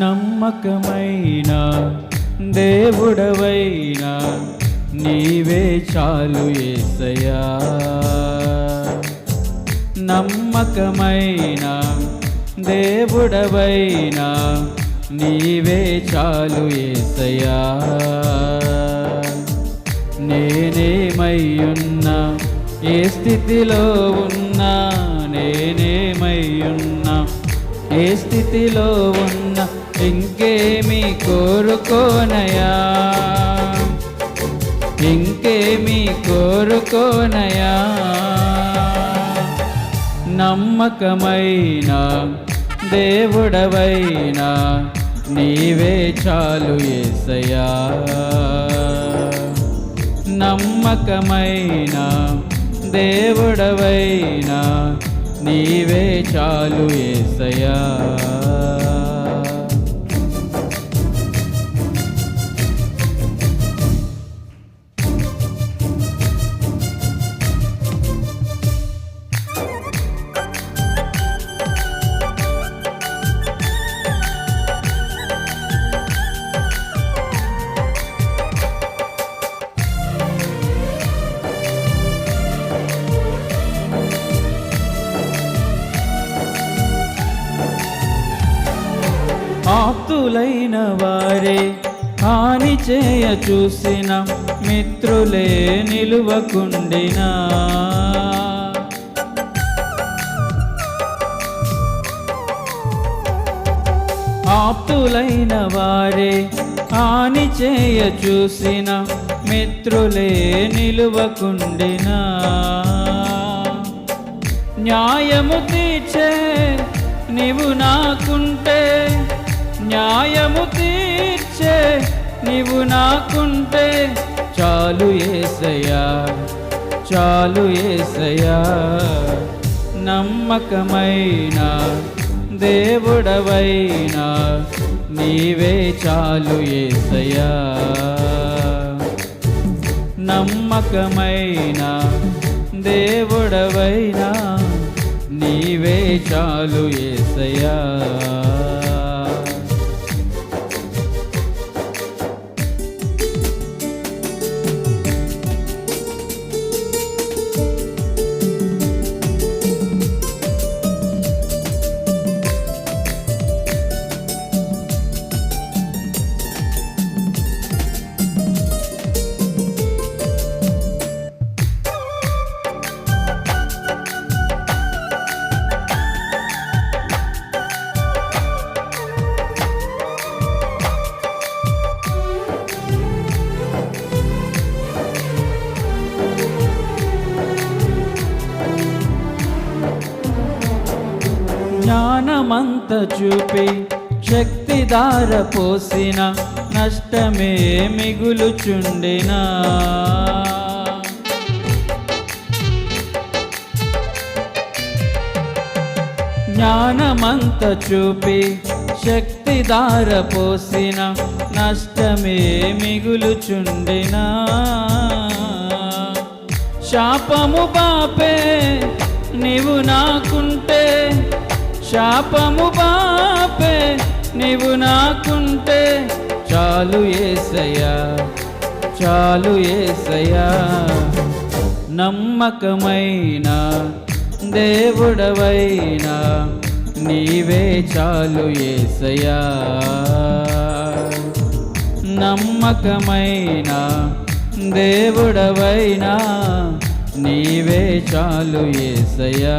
నమ్మకమైన దేవుడవైనా నీవే చాలు ఏసయా నమ్మకమైన దేవుడవైనా నీవే చాలు ఏసయా నేనేమయ్యున్నా ఏ స్థితిలో ఉన్నా నేనేమయ్యున్నా ఏ స్థితిలో ఉన్నా ఇంకేమి కోరుకోనయా? ఇంకేమి కోరుకోనయా? నమ్మకమైన దేవుడవైనా నీవే చాలు ఏసయా నమ్మకమైన దేవుడవైనా నీవే చాలు ఏసయా ఆప్తులైన వారే హాని చేయ చూసిన మిత్రులే నిలువకుండినా. ఆప్తులైన వారే హాని చేయ చూసిన మిత్రులే నిలువకుండినా. న్యాయము తీర్చే నీవు నాకుంటే న్యాయము తీర్చే నీవు నాకుంటే చాలు ఏసయ్యా చాలు ఏసయ్యా. నమ్మకమైన దేవుడవైనా నీవే చాలు ఏసయ్యా. నమ్మకమైన దేవుడవైనా నీవే చాలు ఏసయ్యా. మంత చూపి శక్తిదార పోసిన నష్టమే మిగులుచుండినా? జ్ఞానమంత చూపి శక్తిదార పోసిన నష్టమే మిగులుచుండినా? శాపము పాపే నీవు నాకుంటే శాపము బాపే నీవు నాకుంటే చాలు ఏసయ్యా చాలు ఏసయ్యా. నమ్మకమైన దేవుడవైనా నీవే చాలు ఏసయ్యా. నమ్మకమైన దేవుడవైనా నీవే చాలు ఏసయ్యా.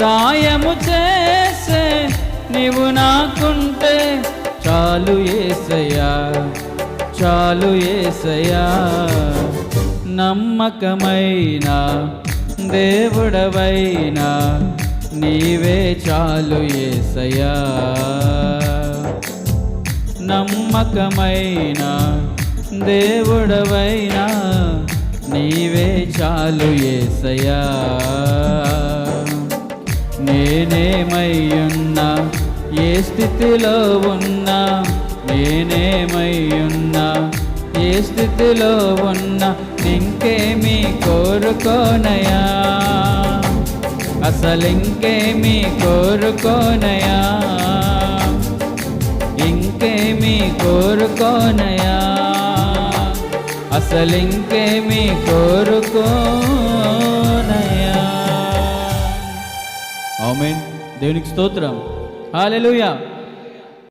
సాయము చేసే నీవు నాకుంటే చాలు ఏసయ్యా చాలు ఏసయ్యా. నమ్మకమైన దేవుడవైనా నీవే చాలు ఏసయ్యా. నమ్మకమైన దేవుడవైనా నీవే చాలు ఏసయ్యా. నేనేమయ్యున్నా? ఏ స్థితిలో ఉన్నా? నేనేమయ్యున్నా? ఏ స్థితిలో ఉన్నా? ఇంకేమీ కోరుకోనయా? అసలింకేమీ కోరుకోనయా? ఇంకేమీ కోరుకోనయా? అసలింకేమీ కోరుకోనయా? ఆమేన్. దేవునికి స్తోత్రం. హాలెలుయా